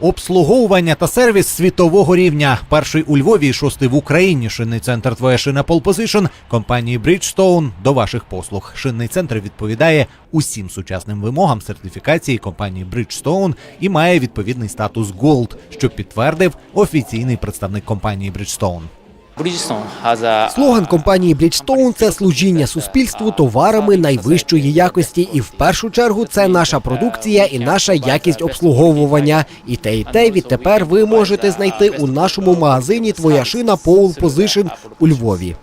Обслуговування та сервіс світового рівня. Перший у Львові, шостий в Україні. Шинний центр Твоя шина Полпозишн компанії Bridgestone до ваших послуг. Шинний центр відповідає усім сучасним вимогам сертифікації компанії Bridgestone і має відповідний статус Gold, що підтвердив офіційний представник компанії Bridgestone. Слоган компанії Bridgestone – це служіння суспільству товарами найвищої якості, і в першу чергу це наша продукція і наша якість обслуговування. І те, і те відтепер ви можете знайти у нашому магазині Твоя шина Pole Position у Львові.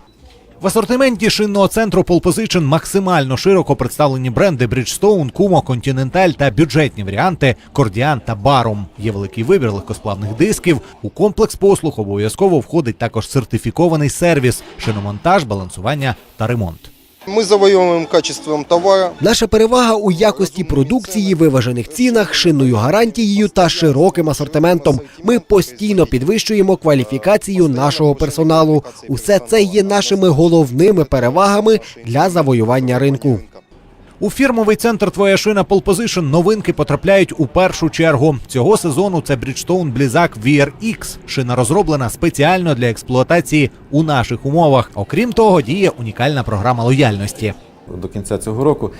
В асортименті шинного центру Pole максимально широко представлені бренди Bridgestone, Kumo, Continental та бюджетні варіанти Cordian та Barum. Є великий вибір легкосплавних дисків. У комплекс послуг обов'язково входить також сертифікований сервіс, шиномонтаж, балансування та ремонт. Мы завойовуємо качеством товару. Наша перевага у якості продукції, виважених цінах, шинною гарантією та широким асортиментом. Ми постійно підвищуємо кваліфікацію нашого персоналу. Усе це є нашими головними перевагами для завоювання ринку. У фірмовий центр Твоя шина Pole Position новинки потрапляють у першу чергу. Цього сезону це Bridgestone Blizzak VRX. Шина розроблена спеціально для експлуатації у наших умовах. Окрім того, діє унікальна програма лояльності. До кінця цього року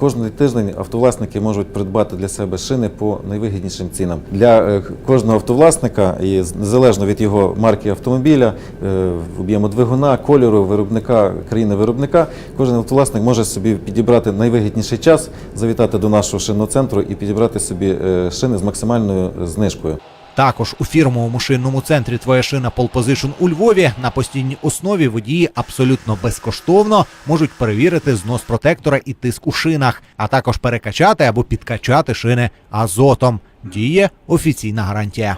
кожен тиждень автовласники можуть придбати для себе шини по найвигіднішим цінам. Для е, кожного автовласника, і незалежно від його марки автомобіля, е, об'єму двигуна, кольору, виробника, країни виробника, кожен автовласник може собі підібрати найвигідніший час, завітати до нашого шинного центру і підібрати собі е, шини з максимальною знижкою. Також у фірмовому шинному центрі Твоя шина Pole Position у Львові на постійній основі водії абсолютно безкоштовно можуть перевірити знос протектора і тиск у шинах, а також перекачати або підкачати шини азотом. Діє офіційна гарантія.